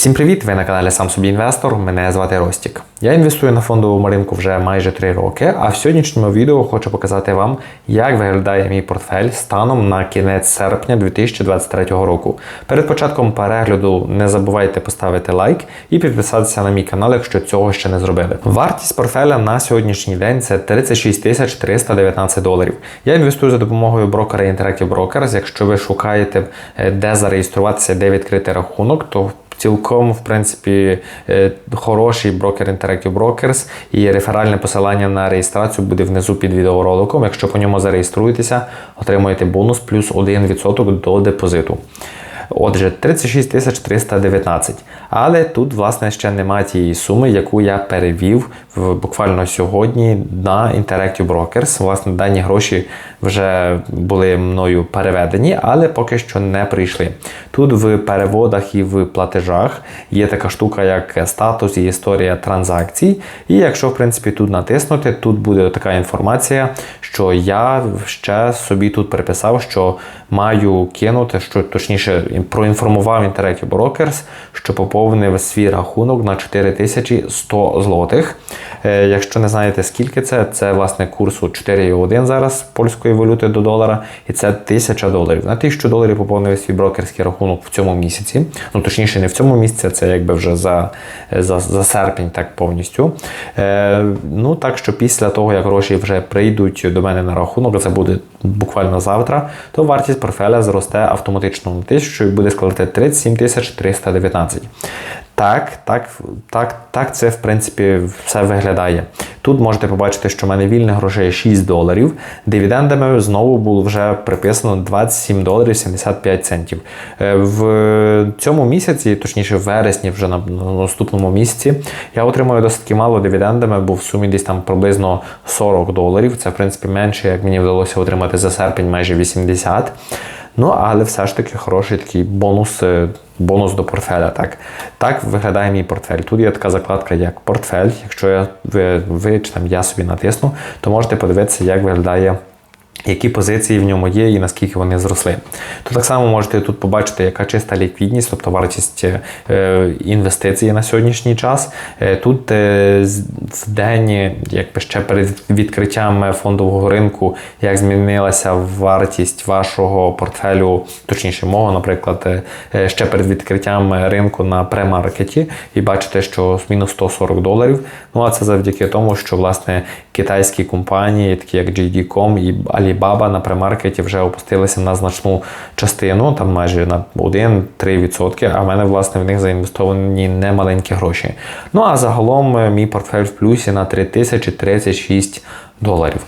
Всім привіт! Ви на каналі Сам собі інвестор. Мене звати Ростік. Я інвестую на фондовому ринку вже майже 3 роки, а в сьогоднішньому відео хочу показати вам, як виглядає мій портфель станом на кінець серпня 2023 року. Перед початком перегляду не забувайте поставити лайк і підписатися на мій канал, якщо цього ще не зробили. Вартість портфеля на сьогоднішній день це 36 тисяч 319 доларів. Я інвестую за допомогою брокера Interactive Brokers. Якщо ви шукаєте, е, де зареєструватися, де відкрити рахунок, то Цілком, в принципі, е, хороший брокер Interactive Brokers і реферальне посилання на реєстрацію буде внизу під відеороликом. Якщо по ньому зареєструєтеся, отримуєте бонус плюс 1% до депозиту. Отже, 36 319. Але тут, власне, ще немає тієї суми, яку я перевів в, буквально сьогодні на Interactive Brokers. Власне, дані гроші вже були мною переведені, але поки що не прийшли. Тут в переводах і в платежах є така штука, як статус і історія транзакцій. І якщо, в принципі, тут натиснути, тут буде така інформація, що я ще собі тут приписав, що маю кинути, що точніше проінформував Interactive Brokers, що поповнив свій рахунок на 4100 злотих. Е, якщо не знаєте, скільки це, це власне курсу 4,1 зараз польської валюти до долара, і це 1000 доларів. На 1000 доларів поповнив свій брокерський рахунок в цьому місяці. Ну, точніше, не в цьому місяці, це якби вже за за, за серпень, так повністю. Е, Ну так що після того, як гроші вже прийдуть до мене на рахунок, це буде буквально завтра, то вартість портфеля зросте автоматично на 1000 і буде складати 37 319. Так, так, так, так це в принципі все виглядає. Тут можете побачити, що в мене вільних грошей 6 доларів. Дивідендами знову було вже приписано 27 доларів 75 центів. Е, в цьому місяці, точніше, в вересні, вже на наступному місяці, я отримую досить мало дивідендами, бо в сумі десь там приблизно 40 доларів. Це в принципі менше, як мені вдалося отримати за серпень майже 80. Ну, але все ж таки хороший такий бонус е, бонус до портфеля. Так так виглядає мій портфель. Тут є така закладка, як портфель. Якщо я, ви, ви чи там я собі натисну, то можете подивитися, як виглядає які позиції в ньому є і наскільки вони зросли. То так само можете тут побачити, яка чиста ліквідність, тобто вартість е, інвестиції на сьогоднішній час. Е, тут е, в день, якби ще перед відкриттям фондового ринку, як змінилася вартість вашого портфелю, точніше, мого, наприклад, ще перед відкриттям ринку на премаркеті, і бачите, що мінус 140 доларів. Ну а це завдяки тому, що власне китайські компанії, такі як JD.com і Ali Alibaba на премаркеті вже опустилися на значну частину, там майже на 1-3%, а в мене, власне, в них заінвестовані немаленькі гроші. Ну а загалом е, мій портфель в плюсі на 3036 доларів.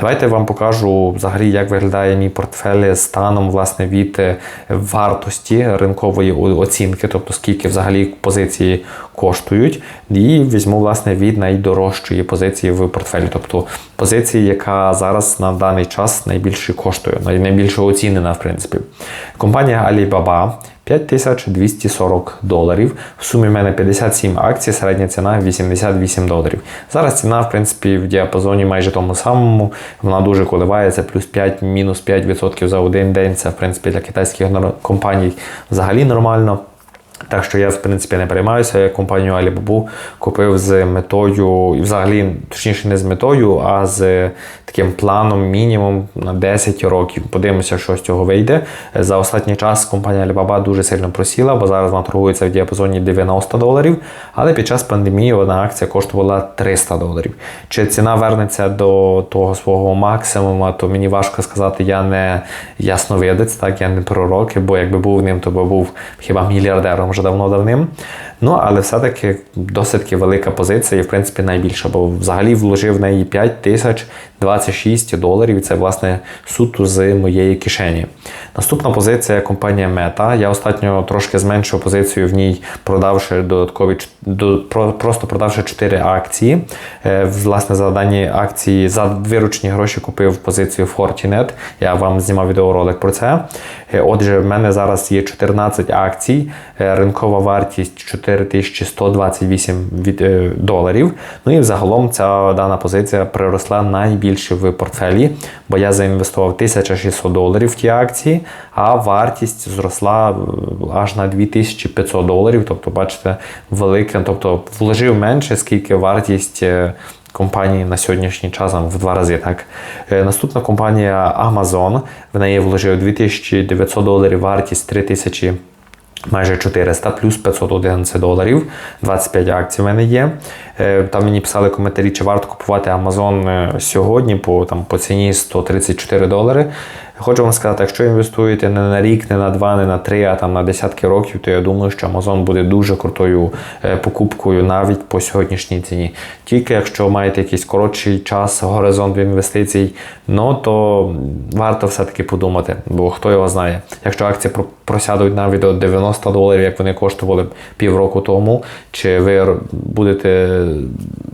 Давайте я вам покажу взагалі, як виглядає мій портфель станом власне, від е, вартості ринкової оцінки, тобто скільки взагалі позиції коштують, і візьму власне, від найдорожчої позиції в портфелі, тобто позиції, яка зараз на даний час найбільше коштує, найбільше оцінена, в принципі. Компанія Alibaba 5240 доларів. В сумі в мене 57 акцій, середня ціна 88 доларів. Зараз ціна, в принципі, в діапазоні майже тому самому. Вона дуже коливається, плюс 5, мінус 5% за один день. Це, в принципі, для китайських компаній взагалі нормально. Так що я, в принципі, не переймаюся. Я компанію Alibaba купив з метою, і взагалі, точніше, не з метою, а з таким планом мінімум на 10 років. Подивимося, що з цього вийде. За останній час компанія Alibaba дуже сильно просіла, бо зараз вона торгується в діапазоні 90 доларів. Але під час пандемії одна акція коштувала 300 доларів. Чи ціна вернеться до того свого максимуму, то мені важко сказати, я не ясновидець, так я не пророк, бо якби був ним, то би був хіба мільярдером вже давно-давним. Ну, але все-таки досить велика позиція, і в принципі найбільша, бо взагалі вложив в неї 5 тисяч 26 доларів. І це, власне, суто з моєї кишені. Наступна позиція компанія Meta. Я остатньо трошки зменшив позицію в ній, продавши додаткові просто продавши 4 акції. Е, власне, за дані акції за виручні гроші купив позицію Fortinet. Я вам знімав відеоролик про це. Е, отже, в мене зараз є 14 акцій, е, ринкова вартість 4. 4128 від, е, доларів. Ну і взагалом ця дана позиція приросла найбільше в портфелі, бо я заінвестував 1600 доларів в ті акції, а вартість зросла е, аж на 2500 доларів. Тобто, бачите, велике, тобто вложив менше, скільки вартість. е, Компанії на сьогоднішній час в два рази так. Наступна компанія Amazon. В неї вложив 2900 доларів, вартість 3000 майже 400, плюс 511 доларів. 25 акцій в мене є. Е, Там мені писали коментарі, чи варто купувати Amazon е, сьогодні по, там, по ціні 134 долари. Хочу вам сказати, якщо інвестуєте не на рік, не на два, не на три, а там на десятки років, то я думаю, що Amazon буде дуже крутою е, покупкою навіть по сьогоднішній ціні. Тільки якщо маєте якийсь коротший час, горизонт інвестицій, ну то варто все-таки подумати, бо хто його знає. Якщо акції просядуть навіть до 90 доларів, як вони коштували півроку тому, чи ви будете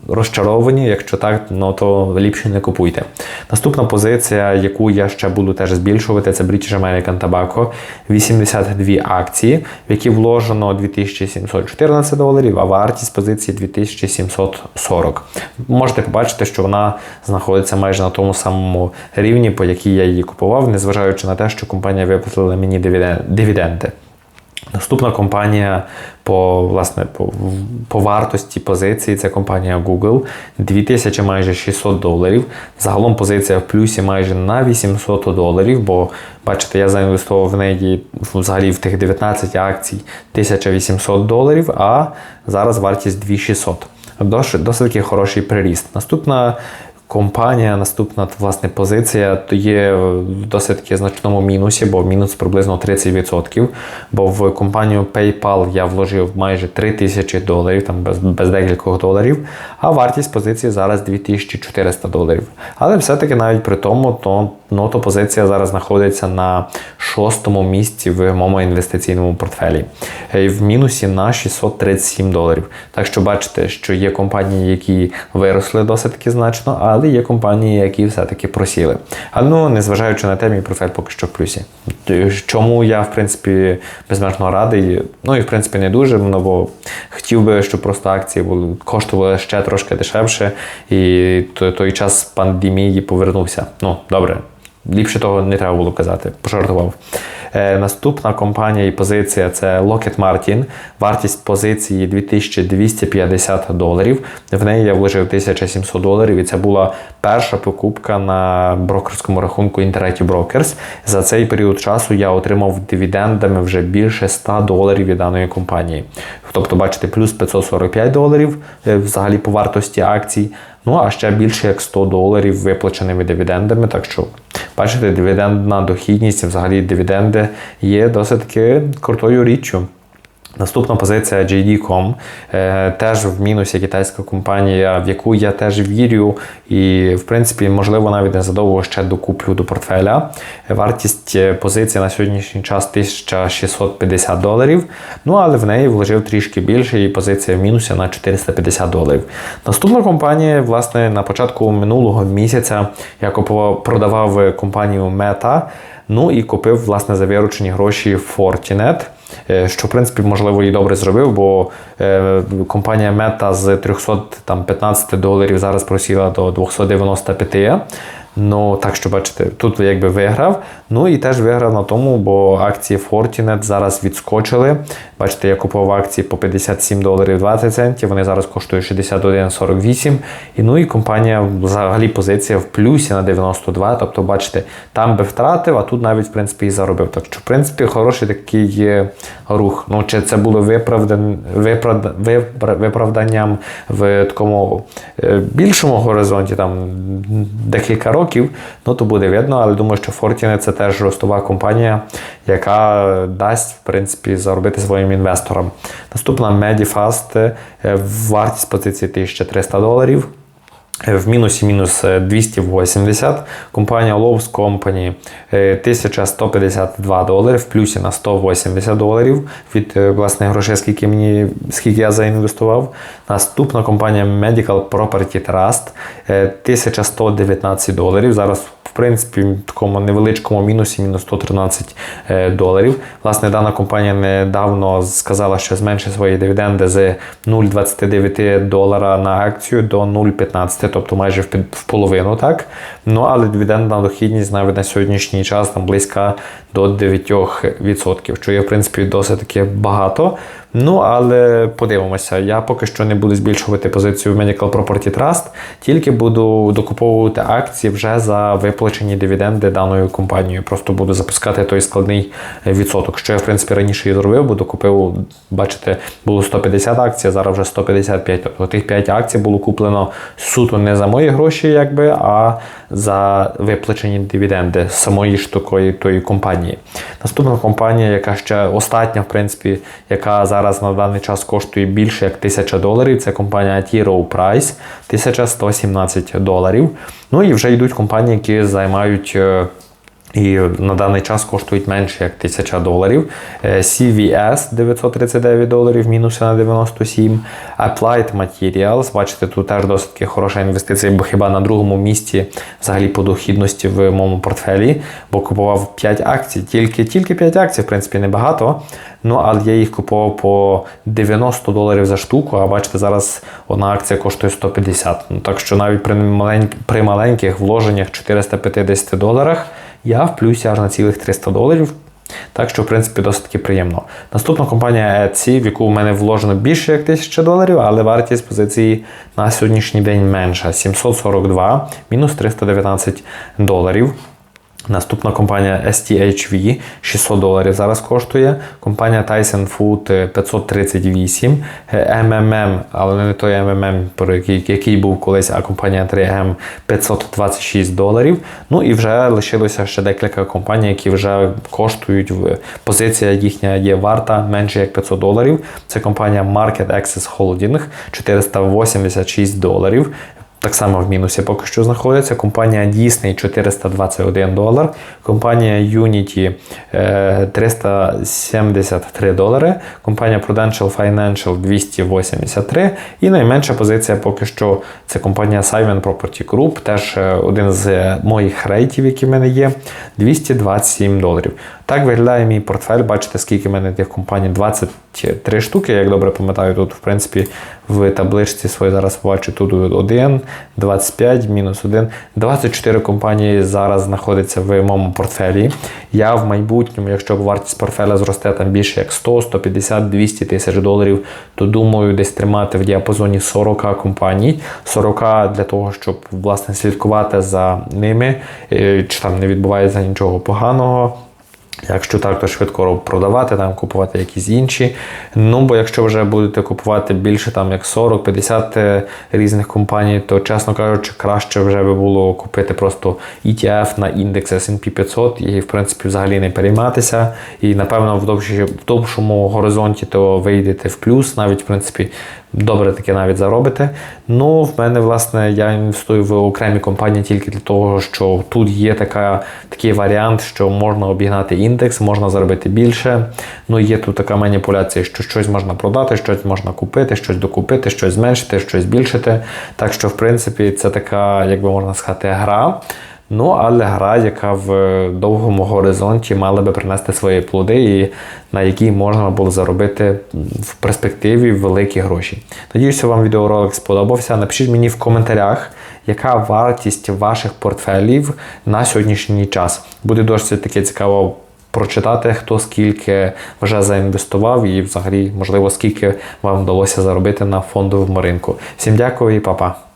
розчаровані, якщо так, ну то ліпше не купуйте. Наступна позиція, яку я ще буду теж збільшувати, це British American Tobacco. 82 акції, в які вложено 2714 доларів, а вартість позиції 2740. Можете побачити, що вона знаходиться майже на тому самому рівні, по якій я її купував, незважаючи на те, що компанія виплатила мені дивіденди. Наступна компанія по, власне, по, по вартості позиції це компанія Google. 2000 майже 600 доларів. Загалом позиція в плюсі майже на 800 доларів, бо бачите, я заінвестував в неї взагалі в тих 19 акцій 1800 доларів, а зараз вартість 2600. Досить, досить хороший приріст. Наступна компанія, наступна власне позиція то є в досить значному мінусі, бо мінус приблизно 30%. Бо в компанію PayPal я вложив майже 3000 доларів, там без, без декількох доларів, а вартість позиції зараз 2400 доларів. Але все-таки навіть при тому, то, ну, то позиція зараз знаходиться на шостому місці в моєму інвестиційному портфелі. Е, В мінусі на 637 доларів. Так що бачите, що є компанії, які виросли досить таки значно, але є компанії, які все-таки просіли. А ну, незважаючи на те, мій портфель поки що в плюсі. Чому я, в принципі, безмежно радий. Ну і в принципі не дуже, ну, бо хотів би, щоб просто акції були, коштували ще трошки дешевше, і той час пандемії повернувся. Ну, добре, Ліпше того не треба було казати, пожартував. Е, наступна компанія і позиція це Lockheed Martin. Вартість позиції 2250 доларів. В неї я вложив 1700 доларів, і це була перша покупка на брокерському рахунку Interactive Brokers. За цей період часу я отримав дивідендами вже більше 100 доларів від даної компанії. Тобто, бачите, плюс 545 доларів е, взагалі по вартості акцій. Ну а ще більше як 100 доларів виплаченими дивідендами. Так що, бачите, дивідендна дохідність, взагалі дивіденди є досить крутою річчю. Наступна позиція JD.com, е, теж в мінусі китайська компанія, в яку я теж вірю, і в принципі, можливо, навіть незадовго ще докуплю до портфеля. Вартість е, позиції на сьогоднішній час 1650 доларів. Ну але в неї вложив трішки більше, і позиція в мінусі на 450 доларів. Наступна компанія, власне, на початку минулого місяця я купував, продавав компанію Meta. Ну і купив власне за виручені гроші Fortinet. Е, Що, в принципі, можливо, і добре зробив, бо е, компанія Meta з 315 доларів зараз просіла до 295. Ну, так що бачите, тут якби виграв. Ну і теж виграв на тому, бо акції Fortinet зараз відскочили. Бачите, я купував акції по 57 доларів 20 центів, вони зараз коштують 61,48. І ну і компанія взагалі позиція в плюсі на 92. Тобто, бачите, там би втратив, а тут навіть в принципі і заробив. Так що, в принципі, хороший такий рух. Ну, чи це було виправдан, виправда, випра- виправданням в такому е, більшому горизонті, там декілька років, ну то буде видно, але думаю, що Fortinet це теж ростова компанія, яка дасть в принципі заробити своїм інвесторам. Наступна Medifast, е, вартість позиції 1300 доларів. Е, В мінусі мінус е, 280. Компанія Lowe's Company е, 1152 долари, в плюсі на 180 доларів від е, власне грошей, скільки мені скільки я заінвестував. Наступна компанія Medical Property Trust е, 1119 доларів. Зараз в принципі такому невеличкому мінусі, мінус 113 е, доларів. Власне, дана компанія недавно сказала, що зменшить свої дивіденди з 0,29 долара на акцію до 0,15, тобто майже в, в половину, так? Ну, але дивідендна дохідність навіть на сьогоднішній час там близька до 9%, що є, в принципі, досить таки багато. Ну, але подивимося. Я поки що не буду збільшувати позицію в Medical Property Trust, тільки буду докуповувати акції вже за виплачені дивіденди даною компанією. Просто буду запускати той складний відсоток. Що я, в принципі, раніше і зробив, бо докупив, бачите, було 150 акцій, а зараз вже 155. Тобто тих 5 акцій було куплено суто не за мої гроші, якби, а за виплачені дивіденди самої ж такої тої компанії. Наступна компанія, яка ще остання, в принципі, яка зараз на даний час коштує більше як 1000 доларів, це компанія T Row Price 1117 доларів. Ну і вже йдуть компанії, які займають. І на даний час коштують менше як 1000 доларів. Е, CVS 939 доларів, мінус на 97. Applied Materials, бачите, тут теж досить хороша інвестиція, бо хіба на другому місці взагалі по дохідності в моєму портфелі, бо купував 5 акцій, тільки, тільки 5 акцій, в принципі, небагато. Ну, але я їх купував по 90 доларів за штуку, а бачите, зараз одна акція коштує 150. Ну, так що навіть при маленьких вложеннях 450 доларах я в плюсі аж на цілих 300 доларів. Так що, в принципі, досить таки приємно. Наступна компанія Etsy, в яку в мене вложено більше як 1000 доларів, але вартість позиції на сьогоднішній день менша 742 мінус 319 доларів. Наступна компанія STHV 600 доларів зараз коштує. Компанія Tyson Food е, 538, е, MMM, але не той MMM, про який, який був колись, а компанія 3M 526 доларів. Ну і вже лишилося ще декілька компаній, які вже коштують в позиція їхня є варта менше як 500 доларів. Це компанія Market Access Holding 486 доларів. Так само в мінусі поки що знаходиться. Компанія Disney 421 долар, компанія Unity е, 373 долари, компанія Prudential Financial 283 і найменша позиція поки що це компанія Simon Property Group, теж е, один з моїх рейтів, які в мене є, 227 доларів. Так виглядає мій портфель. Бачите, скільки в мене тих компаній 23 штуки. Як добре пам'ятаю, тут, в принципі, в табличці своїй зараз бачу тут 1, 25, мінус 1. 24 компанії зараз знаходяться в моєму портфелі. Я в майбутньому, якщо вартість портфеля зросте там більше як 100, 150, 200 тисяч доларів, то думаю, десь тримати в діапазоні 40 компаній. 40 для того, щоб власне слідкувати за ними, е, чи там не відбувається нічого поганого. Якщо так, то швидко продавати, там купувати якісь інші. Ну, бо якщо вже будете купувати більше там як 40-50 е, різних компаній, то, чесно кажучи, краще вже би було купити просто ETF на індекс S&P 500 і, в принципі, взагалі не перейматися. І, напевно, в довшому горизонті то вийдете в плюс, навіть, в принципі, добре таке навіть заробите. Ну, в мене, власне, я інвестую в окремі компанії тільки для того, що тут є така, такий варіант, що можна обігнати індекс, можна заробити більше. Ну, є тут така маніпуляція, що щось можна продати, щось можна купити, щось докупити, щось зменшити, щось збільшити. Так що, в принципі, це така, як би можна сказати, гра. Ну, але гра, яка в довгому горизонті мала би принести свої плоди, і на якій можна було заробити в перспективі великі гроші. Надіюся, вам відеоролик сподобався. Напишіть мені в коментарях, яка вартість ваших портфелів на сьогоднішній час. Буде досить таке цікаво прочитати, хто скільки вже заінвестував, і взагалі, можливо, скільки вам вдалося заробити на фондовому ринку. Всім дякую і па-па.